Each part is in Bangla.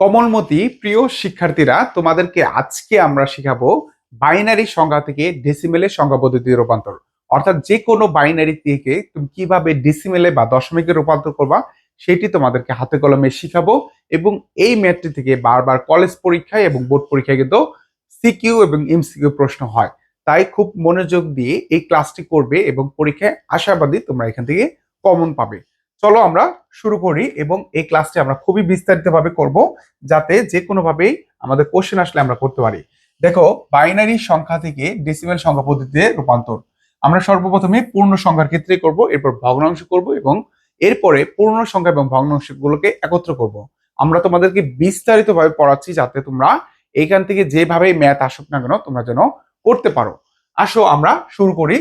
কমলমতি, প্রিয় শিক্ষার্থীরা, তোমাদেরকে আজকে আমরা শিখাবো বাইনারি সংখ্যা থেকে ডেসিমেলের সংখ্যা পদ্ধতি রূপান্তর। অর্থাৎ যে কোনো বাইনারি থেকে তুমি কীভাবে ডেসিমেলে বা দশমিকে রূপান্তর করবা, সেটি তোমাদেরকে হাতে কলমে শিখাবো এবং এই ম্যাথটি থেকে বারবার কলেজ পরীক্ষায় এবং বোর্ড পরীক্ষায় কিন্তু সিকিউ এবং এমসিকিউ প্রশ্ন হয়। তাই খুব মনোযোগ দিয়ে এই ক্লাসটি করবে এবং পরীক্ষায় আশাবাদী তোমরা এখান থেকে কমন পাবে। চলো আমরা শুরু করি এবং এই ক্লাসটি আমরা খুবই বিস্তারিতভাবে করব যাতে যে কোনোভাবেই আমাদের কোশ্চেন আসলে আমরা করতে পারি। দেখো বাইনারি সংখ্যা থেকে ডেসিমেল সংখ্যা পদ্ধতিতে রূপান্তর। আমরা সর্বপ্রথমে পূর্ণ সংখ্যার ক্ষেত্রে করব, এরপর ভগ্নাংশ করব এবং এরপরে পূর্ণ সংখ্যা এবং ভগ্নাংশগুলোকে একত্র করব। আমরা তোমাদেরকে বিস্তারিতভাবে পড়াচ্ছি যাতে তোমরা এখান থেকে যেভাবে ম্যাথ আসুক না কেন তোমরা যেন করতে পারো। আসো আমরা শুরু করি।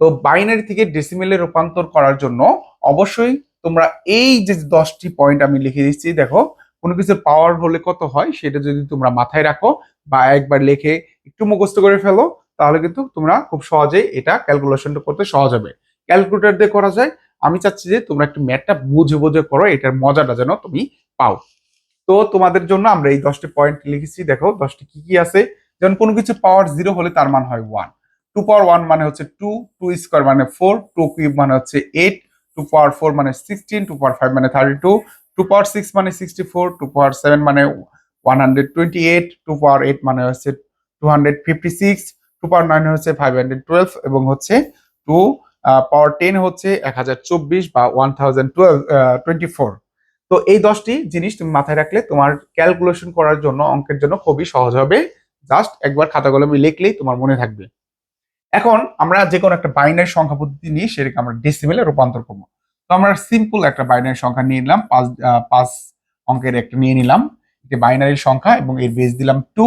তো বাইনারি থেকে ডেসিমেলে রূপান্তর করার জন্য অবশ্যই তোমরা এই যে দশটি পয়েন্ট আমি লিখে দিচ্ছি, দেখো, কোনো কিছুর পাওয়ার হলে কত হয় সেটা যদি তোমরা মাথায় রাখো বা একবার লিখে একটু মুখস্থ করে ফেলো, তাহলে কিন্তু তোমরা খুব সহজেই এটা ক্যালকুলেশনটা করতে সহজ হবে। ক্যালকুলেটর দিয়ে করা যায়। আমি চাচ্ছি যে তোমরা একটু ম্যাথটা বুঝে বুঝে করো, এটার মজাটা যেন তুমি পাও। তো তোমাদের জন্য আমরা এই দশটি পয়েন্ট লিখেছি। দেখো, দশটি কি কি আছে? যেমন কোনো কিছু পাওয়ার জিরো হলে তার মান হয় ওয়ান টু পাওয়ার ওয়ান মানে হচ্ছে টু টু স্কোয়ার মানে ফোর টু কিউব মানে হচ্ছে এইট টু পাওয়ার ফোর মানে সিক্সটিন টু পাওয়ার ফাইভ মানে thirty two two power six মানে sixty four two power seven মানে one hundred twenty eight two power eight মানে হচ্ছে two hundred fifty six two power nine হচ্ছে ফাইভ হান্ড্রেড টুয়েলভ এবং হচ্ছে টু পাওয়ার টেন হচ্ছে এক হাজার চব্বিশ বা one thousand twelve twenty four তো এই দশটি জিনিস তুমি মাথায় রাখলে তোমার ক্যালকুলেশন করার জন্য, অঙ্কের জন্য খুবই সহজ হবে। জাস্ট একবার খাতা কলমে লিখলেই তোমার মনে থাকবে। এখন আমরা যে কোনো একটা বাইনারি সংখ্যা পদ্ধতি নিয়ে সেটাকে আমরা ডেসিমেলে রূপান্তর করব। তো আমরা সিম্পল একটা বাইনারি সংখ্যা নিয়ে নিলাম, পাঁচ পাঁচ অঙ্কের একটা নিয়ে নিলাম। একটি বাইনারি সংখ্যা এবং এর বেস দিলাম টু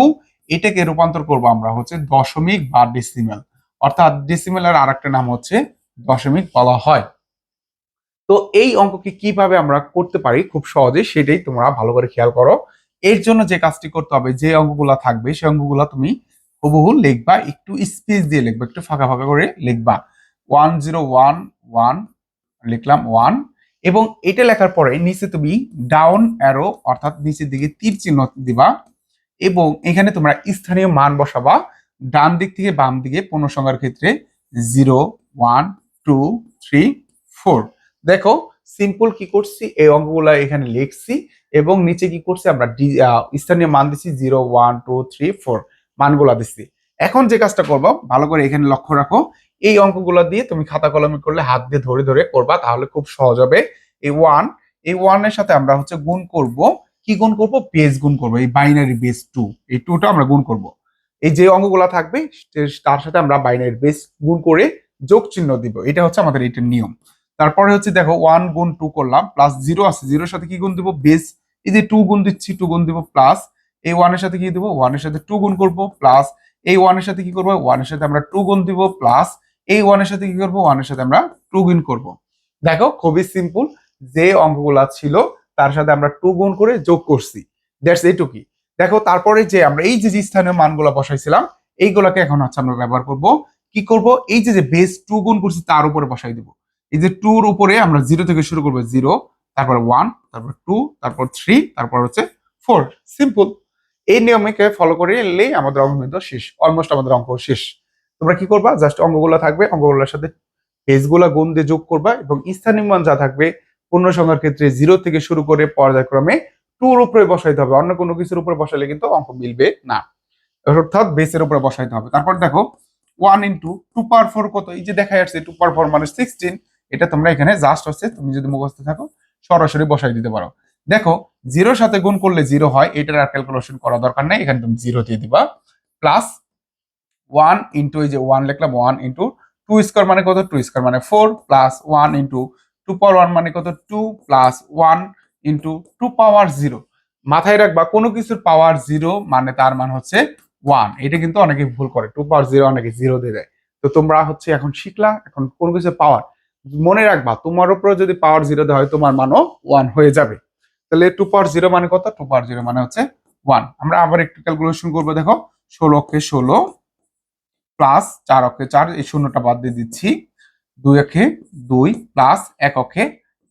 এটাকে রূপান্তর করব আমরা হচ্ছে দশমিক বা ডেসিমেল অর্থাৎ ডেসিমেলের আর একটা নাম হচ্ছে দশমিক বলা হয়। তো এই অঙ্ককে কীভাবে আমরা করতে পারি খুব সহজে সেটাই তোমরা ভালো করে খেয়াল করো। এর জন্য যে কাজটি করতে হবে, যে অঙ্কগুলা থাকবে, সেই অঙ্কগুলা তুমি হুবহু লিখবা, একটু স্পেস দিয়ে লিখবা, একটু ফাঁকা ফাঁকা করে লিখবা। ওয়ান জিরো ওয়ান ওয়ান লিখলাম ওয়ান এবং এটা লেখার পরে নিচে তুমি ডাউন অ্যারো অর্থাৎ নিচের দিকে তীর চিহ্ন দিবা, এবং এখানে তোমরা স্থানীয় মান বসাবা, ডান দিক থেকে বাম দিকে পূর্ণ সংখ্যার ক্ষেত্রে zero one two three four দেখো সিম্পল কি করছি? এই অঙ্কগুলো এখানে লিখছি, এবং নিচে কি করছি? আমরা স্থানীয় মান দিচ্ছি zero one two three four মানগুলা দিচ্ছি এখন যে কাজটা করব, ভালো করে এখানে লক্ষ্য রাখো, এই অঙ্কগুলো দিয়ে তুমি খাতা কলমে করলে হাত দিয়ে ধরে ধরে করবা, তাহলে খুব সহজ হবে। এই ওয়ান এই ওয়ানের সাথে আমরা হচ্ছে গুণ করব। কি গুণ করব? বেস গুণ করব, এই বাইনারি বেস টু এই টুটা আমরা গুণ করব। এই যে অঙ্কগুলো থাকবে তার সাথে আমরা বাইনারি বেস গুণ করে যোগ চিহ্ন দিব, এটা হচ্ছে আমাদের এটার নিয়ম। তারপরে হচ্ছে দেখো ওয়ান গুণ টু করলাম প্লাস জিরো আছে জিরোর সাথে কি গুণ দিব? বেস এই যে টু গুণ দিচ্ছি টু গুণ দিব প্লাস এই ওয়ানের সাথে কি দিব? ওয়ানের সাথে টু গুণ করব প্লাস এই ওয়ানের সাথে কি করব? ওয়ানের সাথে আমরা টু গুণ দিব প্লাস এই ওয়ানের সাথে কি করব? ওয়ানের সাথে আমরা টু গুণ করব। দেখো, খুবই সিম্পল যে অঙ্কগুলা ছিল, তার সাথে আমরা টু গুণ করে যোগ করছি। দ্যাটস এইটুকি দেখো, তারপরে যে আমরা এই যে যে স্থানীয় মানগুলো বসাইছিলাম, এইগুলাকে এখন হচ্ছে আমরা ব্যবহার করব। কি করব? এই যে যে বেস টু গুণ করছি, তার উপরে বসাই দিব। এই যে টুর উপরে আমরা জিরো থেকে শুরু করব জিরো তারপর ওয়ান তারপর টু তারপর থ্রি তারপর হচ্ছে ফোর সিম্পল এই নিয়মকে ফলো করে এলেই আমাদের অঙ্ক কিন্তু শেষ অলমোস্ট আমাদের অঙ্ক শেষ। তোমরা কি করবা? জাস্ট অঙ্কগুলো থাকবে, অঙ্কগুলোর সাথে পেজগুলো গুণ দিয়ে যোগ করবা এবং স্থানীয় মান যা থাকবে পূর্ণ সংখ্যার ক্ষেত্রে জিরো থেকে শুরু করে পর্যায়ক্রমে টুর উপরে বসাইতে হবে। অন্য কোনো কিছুর উপরে বসালে কিন্তু অঙ্ক মিলবে না। অর্থাৎ বেসের উপরে বসাইতে হবে। তারপর দেখো one into two power four কত? এই যে দেখা যাচ্ছে টু পার ফোর মানে সিক্সটিন এটা তোমরা এখানে জাস্ট হচ্ছে, তুমি যদি মুখস্থ থাকো, সরাসরি বসাই দিতে পারো। দেখো জিরোর সাথে গুণ করলে জিরো হয়, এটার আর ক্যালকুলেশন করা দরকার নেই, এখানে তুমি জিরো দিয়ে দিবা। প্লাস ওয়ান ইন্টু এই যে ওয়ান লিখলাম ওয়ান ইন্টু টু স্কোয়ার মানে কত? টু স্কোয়ার মানে four plus one into two power one মানে কত? Two plus one into two power zero মাথায় রাখবা, কোনো কিছুর পাওয়ার জিরো মানে তার মান হচ্ছে ওয়ান এটা কিন্তু অনেকে ভুল করে টু পাওয়ার জিরো অনেকে জিরো দিয়ে দেয়। তো তোমরা হচ্ছে এখন শিখলা, এখন কোনো কিছু পাওয়ার মনে রাখবা, তোমার উপরে যদি পাওয়ার জিরো দেওয়া হয়, তোমার মানও ওয়ান হয়ে যাবে। তাহলে টু পাওয়ার জিরো মানে কত? টু পাওয়ার জিরো মানে হচ্ছে ওয়ান আমরা আবার একটু ক্যালকুলেশন করব, দেখো। ষোলো অক্ষে ষোলো প্লাস চার অক্ষে চার, এই শূন্যটা বাদ দিয়ে দিচ্ছি। দুই অক্ষে দুই প্লাস এক অক্ষে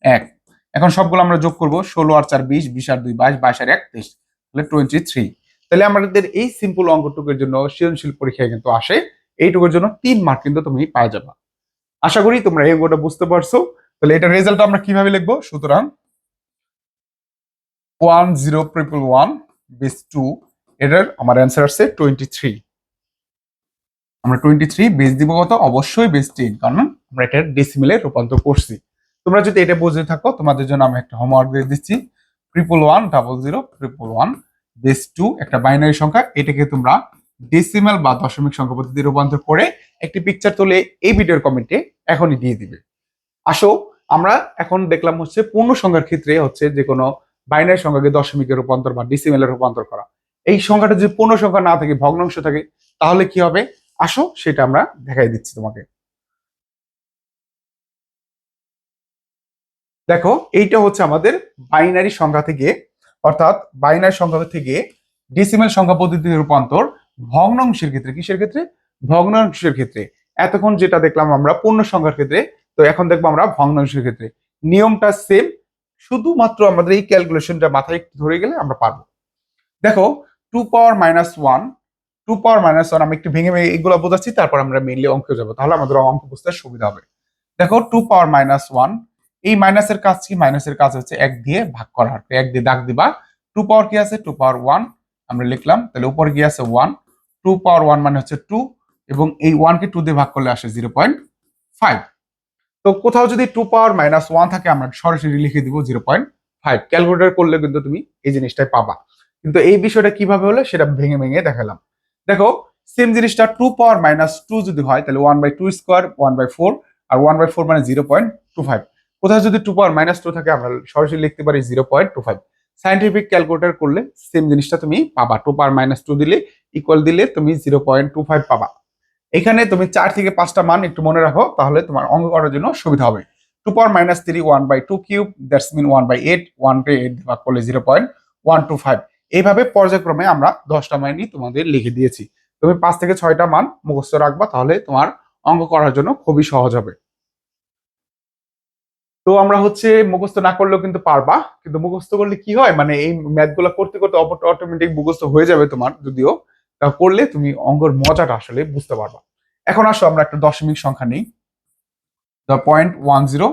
এক। এখন সবগুলো আমরা যোগ করব, ষোলো আর চার বিশ বিশ আর দুই বাইশ বাইশ আর এক, তেইশ। তাহলে টোয়েন্টি থ্রি তাহলে আমাদের এই সিম্পল অঙ্কটুকুর জন্য সৃজনশীল পরীক্ষায় কিন্তু আসে। এইটুকুর জন্য তিন মার্ক কিন্তু তুমি পাওয়া যাবে। আশা করি তোমরা এই অঙ্কটা বুঝতে পারছ। তাহলে এটা রেজাল্ট আমরা কীভাবে লিখব? সুতরাং one zero triple one base two এটার আমার অ্যান্সার আসছে টোয়েন্টি থ্রি আমরা টোয়েন্টি থ্রি বেস দিব কত? অবশ্যই বেস টেন কারণ আমরা এটা ডেসিমেলে রূপান্তর করছি। তোমরা যদি এটা বুঝে থাকো, তোমাদের জন্য আমি একটা হোমওয়ার্ক দিয়ে দিচ্ছি। Triple one double zero triple one base two একটা বাইনারি সংখ্যা, এটাকে তোমরা ডেসিমেল বা দশমিক সংখ্যা পদ্ধতি রূপান্তর করে একটি পিকচার তুলে এই ভিডিওর কমেন্টে এখনই দিয়ে দিবে। আসো, আমরা এখন দেখলাম হচ্ছে পূর্ণ সংখ্যার ক্ষেত্রে হচ্ছে যে কোনো বাইনারি সংখ্যাকে দশমিকের রূপান্তর বা ডিসিমেলের রূপান্তর করা। এই সংখ্যাটা যদি পূর্ণ সংখ্যা না থাকে, ভগ্নাংশ থাকে, তাহলে কি হবে? আসো, সেটা আমরা দেখাই দিচ্ছি তোমাকে। দেখো, এইটা হচ্ছে আমাদের বাইনারি সংখ্যা থেকে, অর্থাৎ বাইনারি সংখ্যা থেকে ডিসিমেল সংখ্যা পদ্ধতিতে রূপান্তর ভগ্নাংশের ক্ষেত্রে, কিসের ক্ষেত্রে? ভগ্নাংশের ক্ষেত্রে। এতক্ষণ যেটা দেখলাম আমরা পূর্ণ সংখ্যার ক্ষেত্রে, তো এখন দেখব আমরা ভগ্নাংশের ক্ষেত্রে। নিয়মটা সেম শুধুমাত্র আমাদের এই ক্যালকুলেশনটা মাথায় একটু ধরে গেলে আমরা পারব। দেখো two power minus one two power minus one আমি একটু ভেঙে ভেঙে এগুলো বোঝাচ্ছি, তারপর আমরা মেনলি অঙ্কে যাব। তাহলে আমাদের অঙ্ক বুঝতে সুবিধা হবে। দেখো টু পাওয়ার মাইনাস ওয়ান এই মাইনাসের কাজ কি? মাইনাসের কাজ হচ্ছে এক দিয়ে ভাগ করা। হবে এক দিয়ে দাগ দিবা। টু পাওয়ার কি আছে? টু পাওয়ার ওয়ান আমরা লিখলাম। তাহলে উপর কি আছে ওয়ান টু পাওয়ার ওয়ান মানে হচ্ছে টু এবং এই ওয়ানকে টু দিয়ে ভাগ করলে আসে জিরো পয়েন্ট ফাইভ তো কোথাও যদি টু পাওয়ার মাইনাস ওয়ান থাকে, আমরা সরাসরি লিখে দিব জিরো পয়েন্ট ফাইভ ক্যালকুলেটর করলে কিন্তু তুমি এই জিনিসটাই পাবা। কিন্তু এই বিষয়টা কীভাবে হলো, সেটা ভেঙে ভেঙে দেখালাম। দেখো সেম জিনিসটা টু পাওয়ার মাইনাস টু যদি হয়, তাহলে one by two square one by four R one by four মানে জিরো পয়েন্ট টু ফাইভ কোথাও যদি টু পাওয়ার মাইনাস টু থাকে, আমরা সরাসরি লিখতে পারি zero point two five scientific calculator করলে সেম জিনিসটা তুমি পাবা। টু পাওয়ার মাইনাস টু দিলে ইকুয়াল দিলে তুমি জিরো পয়েন্ট টু ফাইভ পাবা। এখানে তুমি চার থেকে পাঁচটা মান একটু মনে রাখো, তাহলে তোমার অঙ্ক করার জন্য সুবিধা হবে। Two power minus three one by two cube that's mean one by eight one by eight ভাগ করলে zero point one two five এইভাবে পর্যায়ক্রমে আমরা দশটা মানই তোমাদের লিখে দিয়েছি। তুমি পাঁচ থেকে ছয়টা মান মুখস্থ রাখবা, তাহলে তোমার অঙ্ক করার জন্য খুবই সহজ হবে। তো আমরা হচ্ছে মুখস্থ না করলেও কিন্তু পারবা, কিন্তু মুখস্থ করলে কি হয়? মানে এই ম্যাথগুলো করতে করতে অটোমেটিক মুখস্থ হয়ে যাবে তোমার, যদিও তা করলে তুমি অঙ্কর মজাটা আসলে বুঝতে পারবা। এখন আসো, আমরা একটা দশমিক সংখ্যা নিই। The point one zero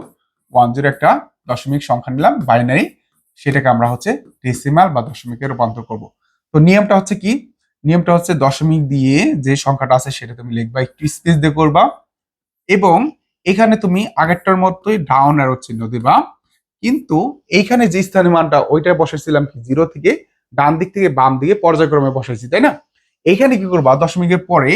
one zero একটা দশমিক সংখ্যা নিলাম বাইনারি সেটাকে আমরা হচ্ছে ডেসিমাল বা দশমিকে রূপান্তর করব। তো নিয়মটা হচ্ছে কি? নিয়মটা হচ্ছে দশমিক দিয়ে যে সংখ্যাটা আছে সেটা তুমি লিখবা, একটু স্পেস দিয়ে করবা এবং এখানে তুমি আগেরটার মতোই ডাউন অ্যারো চিহ্ন দিবা। কিন্তু এইখানে যে স্থানীয় মানটা ওইটা বসাইছিলাম কি? জিরো থেকে ডান দিক থেকে বাম দিকে পর্যায়ক্রমে বসাইছি তাই না? এইখানে কি করবা? দশমিকের পরে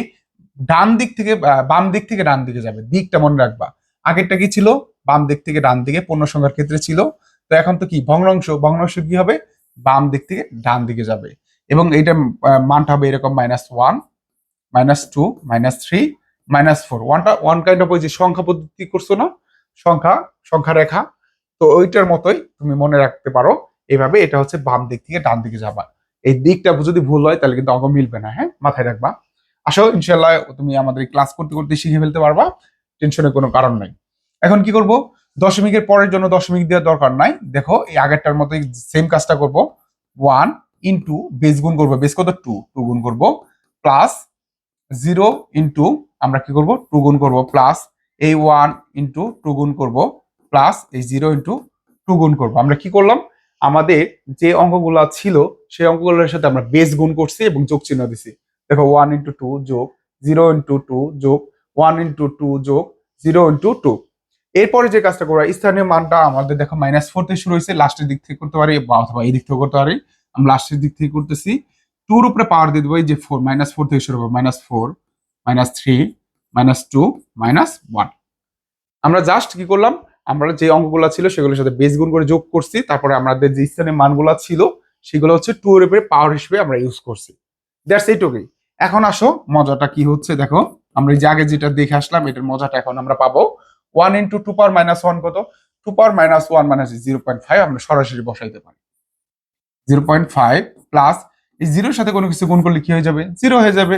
ডান দিক থেকে বাম দিক থেকে ডান দিকে যাবে। দিকটা মনে রাখবা। আগেরটা কি ছিল? বাম দিক থেকে ডান দিকে পূর্ণ সংখ্যার ক্ষেত্রে ছিল। তো এখন তো কি? ভগ্নাংশ। ভগ্নাংশ কি হবে? বাম দিক থেকে ডান দিকে যাবে। এবং এইটা মানটা হবে এরকম minus one minus two minus three minus four ওয়ানটা ওয়ান কাইন্ড অফ ওই যে সংখ্যা পদ্ধতি করছ না? সংখ্যা সংখ্যা রেখা। তো ওইটার মতোই তুমি মনে রাখতে পারো। এইভাবে এটা হচ্ছে বাম দিক থেকে ডান দিকে যাবা। এই দিকটা যদি ভুল হয়, তাহলে কিন্তু অঙ্ক মিলবে না হ্যাঁ? মাথায় রাখবা। আসো ইনশাল্লাহ তুমি আমাদের ক্লাস করতে করতে শিখে ফেলতে পারবা টেনশনের কোনো কারণ নাই। এখন কি করব? দশমিকের পরের জন্য দশমিক দেওয়ার দরকার নাই। দেখো, এই আগেরটার মতোই সেম কাজটা করব। ওয়ান ইন্টু বেস গুণ করব। বেস কত? টু টু গুণ করব। প্লাস জিরো ইন্টু আমরা কি করব? টু গুণ করব। প্লাস এই ওয়ান ইন্টু টু গুণ করব। প্লাস এই জিরো ইন্টু টু গুণ করব। আমরা কি করলাম? আমাদের যে অঙ্কগুলো ছিল, সেই অঙ্কগুলোর সাথে আমরা বেস গুণ করছি এবং যোগ চিহ্ন দিছি। দেখো ওয়ান ইন্টু টু যোগ জিরো ইন্টু টু যোগ ওয়ান ইন্টু টু যোগ জিরো ইন্টু টু এরপরে যে কাজটা করা স্থানীয় মানটা আমাদের দেখো মাইনাস ফোর থেকে শুরু হয়েছে লাস্টের দিক থেকে করতে পারি অথবা এই দিক থেকে করতে পারি। আমরা লাস্টের দিক থেকে করতেছি। টুর উপরে পাওয়ার দিয়ে দেবো, এই যে ফোর মাইনাস ফোর থেকে শুরু হবে minus four minus three minus two minus one আমরা জাস্ট কি করলাম? আমরা যে অঙ্কগুলো ছিল সেগুলোর সাথে বেস গুণ করে যোগ করছি, তারপরে আমাদের যে স্থানীয় মানগুলো ছিল, সেগুলো হচ্ছে টু এর উপরে পাওয়ার হিসেবে আমরা ইউজ করছি। দ্যাটস এইটুকুই এখন আসো, মজাটা কি হচ্ছে দেখো। আমরা যে আগে যেটা দেখে আসলাম, এটার মজাটা এখন আমরা পাবো। One into two power minus one কত? টু পাওয়ার মাইনাস ওয়ান মানে জিরো পয়েন্ট ফাইভ আমরা সরাসরি বসাইতে পারি। জিরো পয়েন্ট ফাইভ প্লাস এই জিরোর সাথে কোনো কিছু গুণ করলে কি হয়ে যাবে? জিরো হয়ে যাবে।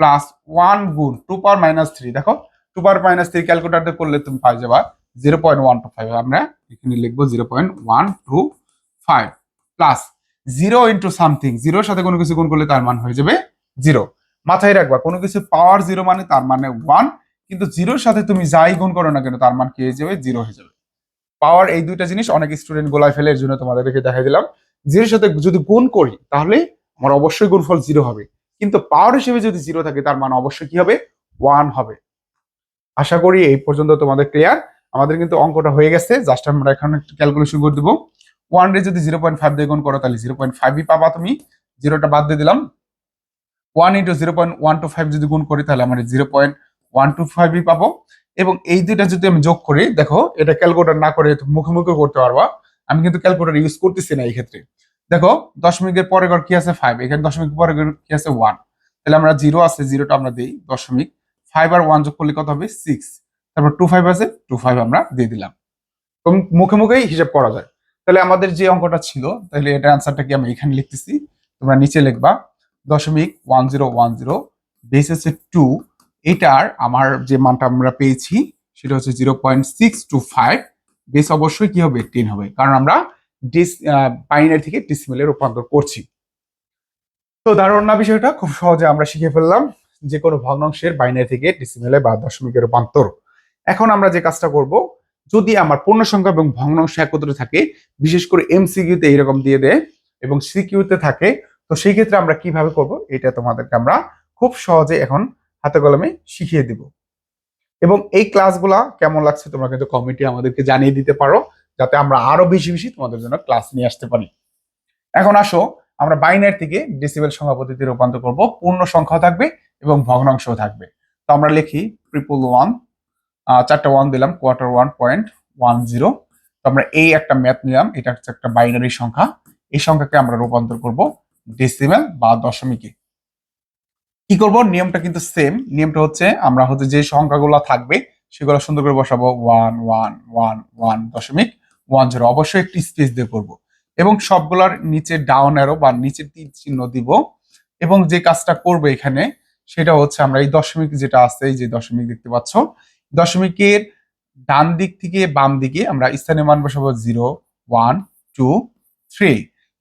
প্লাস ওয়ান গুণ টু পাওয়ার মাইনাস থ্রি দেখো? টু পাওয়ার মাইনাস থ্রি ক্যালকুলেটারতে করলে তুমি পাই যাবা। Zero point one two five আমরা এখানে লিখব zero point one two five plus zero into something জিরোর সাথে কোনো কিছু গুণ করলে তার মান হয়ে যাবে জিরো মাথায় রাখবা, কোনো কিছু পাওয়ার জিরো মানে তার মানে ওয়ান কিন্তু জিরোর সাথে তুমি যাই গুণ করো না কেন, তার মান কি হয়ে যাবে? জিরো হয়ে যাবে। পাওয়ার এই দুইটা জিনিস অনেক স্টুডেন্ট গোলায় ফেলে, এর জন্য তোমাদেরকে দেখাই দিলাম। জিরোর সাথে যদি গুণ করি, তাহলে আমার অবশ্যই গুণফল জিরো হবে। কিন্তু পাওয়ার হিসেবে যদি জিরো থাকে, তার মান অবশ্যই কি হবে? ওয়ান হবে। আশা করি এই পর্যন্ত তোমাদের ক্লিয়ার আমাদের কিন্তু অঙ্কটা হয়ে গেছে। জাস্ট আমরা এখন একটু ক্যালকুলেশন করে দেবো। ওয়ান রে যদি জিরো পয়েন্ট ফাইভ দিয়ে গুণ করো, তাহলে জিরো পয়েন্ট ফাইভই পাবা তুমি। জিরোটা বাদ দিয়ে দিলাম। One into zero point one two five যদি গুণ করি, তাহলে আমরা জিরো পয়েন্ট ওয়ান টু ফাইভই পাবো। এবং এই দুইটা যদি আমি যোগ করি, দেখো, এটা ক্যালকুলেটর না করে মুখে মুখে করতে পারবা। আমি কিন্তু ক্যালকুলেটর ইউজ করতেছি না এই ক্ষেত্রে। দেখো, দশমিকের পরে ঘর কি আছে? ফাইভ এখানে দশমিকের পরে ঘর কি আছে? ওয়ান তাহলে আমরা জিরো আছে জিরোটা আমরা দিই। দশমিক। ফাইভ আর ওয়ান যোগ করলে কত হবে? সিক্স তারপর টু ফাইভ আছে টু ফাইভ আমরা দিয়ে দিলাম। তো মুখে মুখেই হিসাব করা যায়। তাহলে আমাদের যে অঙ্কটা ছিল, তাহলে এটা অ্যান্সারটা কি আমি এখানে লিখতেছি? তোমরা নিচে লিখবা, দশমিক one zero one zero base হচ্ছে টু এটার আমার যে মানটা আমরা পেয়েছি, সেটা হচ্ছে zero point six two five base অবশ্যই কি হবে? টেন হবে। কারণ আমরা ডিস বাইনারি থেকে ডিসিমেলে রূপান্তর করছি। তো দারুণ না বিষয়টা খুব সহজে আমরা শিখে ফেললাম যে কোনো ভগ্নাংশের বাইনারি থেকে ডিসিমেলে বা দশমিকের রূপান্তর। এখন আমরা যে কাজটা করব, যদি আমার পূর্ণ সংখ্যা এবং ভগ্নাংশ একত্রে থাকে, বিশেষ করে এমসিকিউতে এইরকম দিয়ে দেয় এবং সিকিউতে থাকে, তো সেই ক্ষেত্রে আমরা কীভাবে করব, এটা তোমাদেরকে আমরা খুব সহজে এখন হাতে কলমে শিখিয়ে দিব। এবং এই ক্লাসগুলা কেমন লাগছে, তোমরা কিন্তু কমিটি আমাদেরকে জানিয়ে দিতে পারো, যাতে আমরা আরও বেশি বেশি তোমাদের জন্য ক্লাস নিয়ে আসতে পারি। এখন আসো, আমরা বাইনারি থেকে ডেসিবেল সংখ্যা রূপান্তর করব, পূর্ণ সংখ্যা থাকবে এবং ভগ্নাংশও থাকবে। তো আমরা লিখি ট্রিপল ওয়ান চারটা ওয়ান দিলাম quarter one point one zero তো আমরা এই একটা ম্যাথ নিলাম, এটা হচ্ছে একটা বাইনারি সংখ্যা। এই সংখ্যাকে আমরা রূপান্তর করব ডেসিমেল বা দশমিকে। কি করব? নিয়মটা কিন্তু সেম নিয়মটা হচ্ছে আমরা হচ্ছে যে সংখ্যাগুলো থাকবে, সেগুলো সুন্দর করে বসাবো। ওয়ান ওয়ান ওয়ান ওয়ান দশমিক ওয়ান জিরো অবশ্যই একটি স্পেস দিয়ে করব। এবং সবগুলোর নিচে ডাউন অ্যারো বা নিচে তীর চিহ্ন দিব। এবং যে কাজটা করবে এখানে, সেটা হচ্ছে আমরা এই দশমিক যেটা আছে, এই যে দশমিক দেখতে পাচ্ছ দশমিকের ডান দিক থেকে বাম দিকে আমরা স্থানীয় মান বসাবো জিরো, ওয়ান, টু, থ্রি।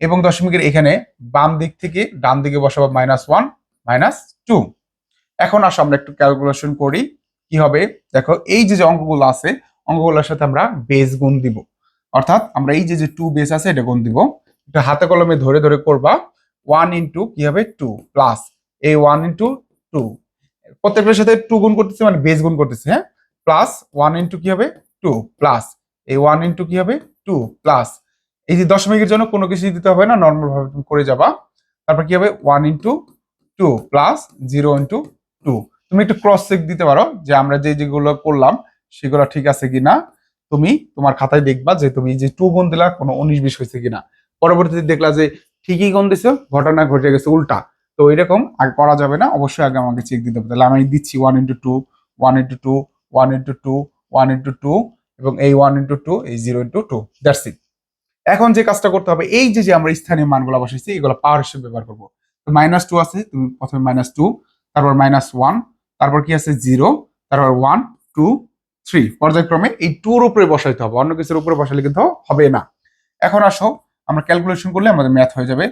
এবং দশমিকের এখানে বাম দিক থেকে ডান দিকে বসাবো মাইনাস ওয়ান, মাইনাস টু। এখন আসো আমরা একটু ক্যালকুলেশন করি, কি হবে? দেখো, এই যে যে অঙ্কগুলো আছে, অঙ্কগুলোর সাথে আমরা বেস গুণ দিব। অর্থাৎ আমরা এই যে যে টু বেস আছে, এটা গুণ দিব। এটা হাতে কলমে ধরে ধরে করবা, ওয়ান ইন্টু কি হবে? টু প্লাস এই ওয়ান ইন্টু টু। প্রত্যেকটার সাথে টু গুণ করতেছে মানে বেস গুণ করতেছে হ্যাঁ? প্লাস ওয়ান ইন্টু কি হবে? Two plus. এই ওয়ান ইন্টু কি হবে? Two plus. এই যে দশমিকের জন্য কোনো কিছু দিতে হবে না নর্মাল ভাবে তুমি করে যাবা। তারপর কি হবে? One into two plus zero into two. তুমি একটু ক্রস চেক দিতে পারো যে আমরা যে যেগুলো করলাম, সেগুলো ঠিক আছে কিনা। তুমি তোমার খাতায় দেখবা যে তুমি যে টু গুণ দিলা, কোনো উনিশ বিশ হয়েছে কিনা। পরবর্তীতে দেখলা যে ঠিকই গুণ দিছো, ঘটনা ঘটে গেছে উল্টা। তো এরকম আগে করা যাবে না। অবশ্যই আগে আমাকে চেক দিতে হবে। তাহলে আমি দিচ্ছি one into two one into two one into two one into two এবং এই ওয়ান ইন্টু টু এই zero into two that's it এখন যে কাজটা করতে হবে, এই যে যে আমরা স্থানীয় মানগুলো বসাইছি, এগুলো পাওয়ার হিসেবে ব্যবহার করব। তো মাইনাস টু আছে, তুমি প্রথমে মাইনাস টু তারপর মাইনাস ওয়ান তারপর কি আছে? জিরো তারপর ওয়ান টু থ্রি পর্যায়ক্রমে এই টুর উপরে বসাইতে হবে, অন্য কিছুর উপরে বসালে কিন্তু হবে না। এখন আসো, আমরা ক্যালকুলেশন করলে আমাদের ম্যাথ হয়ে যাবে।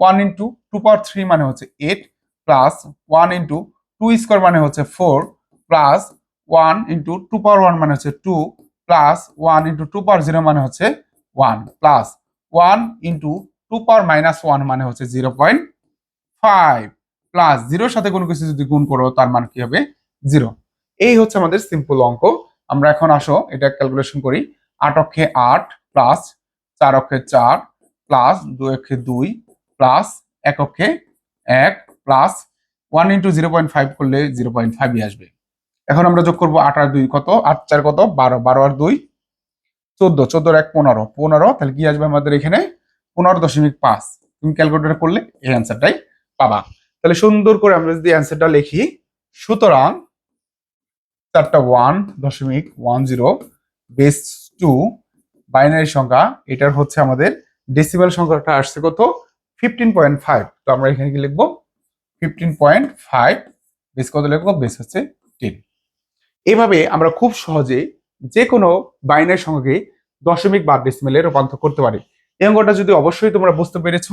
One into two power three মানে হচ্ছে eight plus one into two square মানে হচ্ছে four plus one into two power one মানে হচ্ছে two plus one into two power zero মানে হচ্ছে one plus one into two power minus one মানে হচ্ছে জিরো পয়েন্ট ফাইভ প্লাস জিরোর সাথে কোনো কিছু যদি গুণ করো, তার মান কি হবে? জিরো এই হচ্ছে আমাদের সিম্পল অঙ্ক। আমরা এখন আসো, এটা ক্যালকুলেশন করি। আট অক্ষে আট প্লাস চার অক্ষে চার প্লাস দুই অক্ষে দুই প্লাস এক অক্ষে এক plus one into zero point five করলে জিরো পয়েন্ট ফাইভই আসবে। এখন আমরা যোগ করব আট আর দুই কত? আট, চার কত? বারো। বারো আর দুই, চোদ্দ। চোদ্দোর এক, পনেরো। পনেরো, তাহলে কি আসবে আমাদের এখানে? পনেরো দশমিক পাঁচ। তুমি ক্যালকুলেটর করলে এই অ্যান্সারটাই পাবা। তাহলে সুন্দর করে আমরা যদি অ্যান্সারটা লিখি, সুতরাং চারটা ওয়ান দশমিক one zero base two binary সংখ্যা, এটার হচ্ছে আমাদের ডেসিবেল সংখ্যাটা আসছে কত? ফিফটিন পয়েন্ট ফাইভ তো আমরা এখানে কি লিখব? ফিফটিন পয়েন্ট ফাইভ বেস কত লিখব? বেস হচ্ছে টেন এভাবে আমরা খুব সহজে যে কোনো বাইনারি সংখ্যাকে দশমিক বা ডেসিমেলে রূপান্তর করতে পারি। এই অঙ্কটা যদি অবশ্যই তোমরা বুঝতে পেরেছ,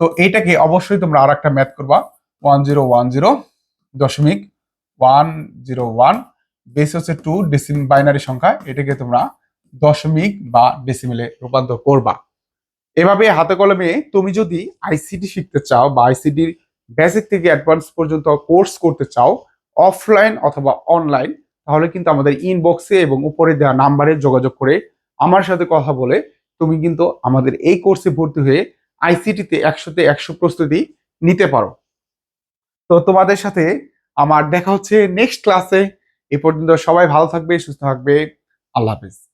তো এইটাকে অবশ্যই তোমরা আর একটা ম্যাথ করবা। ওয়ান জিরো ওয়ান জিরো দশমিক ওয়ান জিরো ওয়ান বেস হচ্ছে টু ডেসিম বাইনারি সংখ্যা। এটাকে তোমরা দশমিক বা ডেসিমেলে রূপান্তর করবা। এভাবে হাতে কলমে তুমি যদি আইসিটি শিখতে চাও বা আইসিডির বেসিক থেকে অ্যাডভান্স পর্যন্ত কোর্স করতে চাও অফলাইন অথবা অনলাইন তাহলে কিন্তু আমাদের ইনবক্সে এবং উপরে দেওয়া নাম্বারে যোগাযোগ করে আমার সাথে কথা বলে তুমি কিন্তু আমাদের এই কোর্সে ভর্তি হয়ে আইসিটিতে একশোতে একশো প্রস্তুতি নিতে পারো। তো তোমাদের সাথে আমার দেখা হচ্ছে নেক্সট ক্লাসে এ পর্যন্ত সবাই ভালো থাকবে, সুস্থ থাকবে। আল্লাহ হাফিজ।